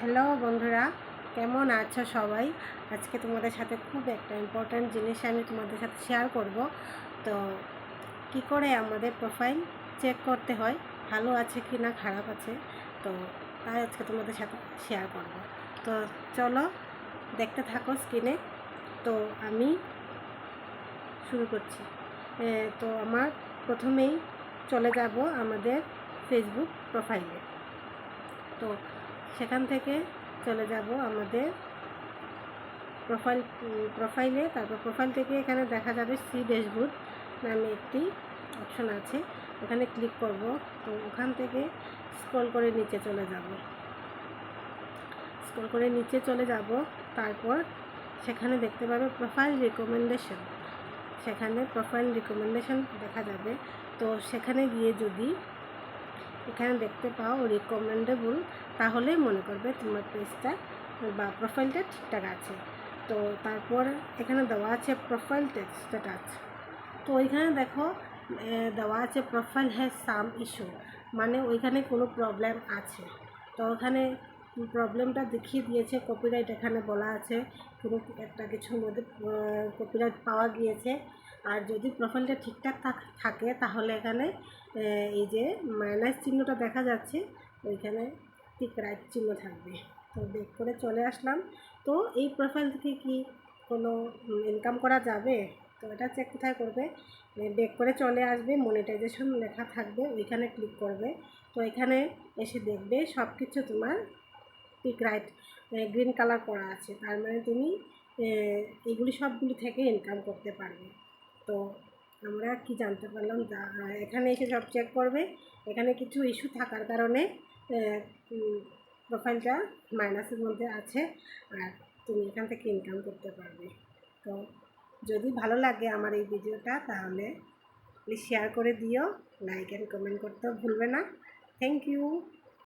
Hello বন্ধুরা, কেমন আছো সবাই? আজকে তোমাদের সাথে খুব একটা ইম্পর্ট্যান্ট জিনিস আমি তোমাদের সাথে শেয়ার করব। তো কি করে আমাদের প্রোফাইল চেক করতে হয়, ভালো আছে কি না, খারাপ আছে? তো তাই আজকে তোমাদের সাথে শেয়ার করব। তো চলো দেখতে থাকো স্ক্রিনে তো আমি শুরু করছি। তো আমার প্রথমেই চলে যাব আমাদের ফেসবুক প্রোফাইলে তো সেখান থেকে চলে যাব আমাদের প্রোফাইল প্রোফাইলে তারপর প্রোফাইল থেকে এখানে দেখা যাবে সি ড্যাশবোর্ড নামে একটি অপশন আছে। ওখানে ক্লিক করব। তো ওখান থেকে স্ক্রল করে নিচে চলে যাব। স্ক্রল করে নিচে চলে যাব। তারপর সেখানে দেখতে পাবে প্রোফাইল রিকমেন্ডেশন সেখানে প্রোফাইল রিকমেন্ডেশন দেখা যাবে। তো সেখানে গিয়ে যদি এখানে দেখতে পাও রিকমেন্ডেবল তাহলে মনে করবে তোমার পেজটা বা প্রোফাইলটা ঠিকঠাক আছে। তো তারপর এখানে দেওয়া আছে প্রোফাইল স্ট্যাটাস তো ওইখানে দেখো দেওয়া আছে প্রোফাইল হ্যাজ সাম ইস্যু মানে ওইখানে কোনো প্রবলেম আছে। তো ওখানে প্রবলেমটা দেখিয়ে দিয়েছে কপিরাইট এখানে বলা আছে। কোনো একটা কিছুর মধ্যে কপিরাইট পাওয়া গিয়েছে। আর যদি প্রোফাইলটা ঠিকঠাক থাক- তাহলে এখানে এই যে মাইনাস চিহ্নটা দেখা যাচ্ছে, ওইখানে ঠিক রাইট চিহ্ন থাকবে। তো বেক করে চলে আসলাম। তো এই প্রোফাইল থেকে কি কোনো ইনকাম করা যাবে? তো এটা চেক কোথায় করবে? বেক করে চলে আসবে মনিটাইজেশন লেখা থাকবে, ওইখানে ক্লিক করবে। তো এখানে এসে দেখবে সব কিছু তোমার ঠিক রাইট গ্রিন কালার করা আছে। তার মানে তুমি এগুলি সবগুলি থেকে ইনকাম করতে পারবে। তো আমরা কি জানতে পারলাম এখানে এসে সব চেক করবে। এখানে কিছু ইস্যু থাকার কারণে প্রোফাইলটা মাইনাসের মধ্যে আছে আর তুমি এখান থেকে ইনকাম করতে পারবে। তো যদি ভালো লাগে আমার এই ভিডিওটা, তাহলে প্লিজ শেয়ার করে দিও লাইক অ্যান্ড কমেন্ট করতেও ভুলবে না। Thank you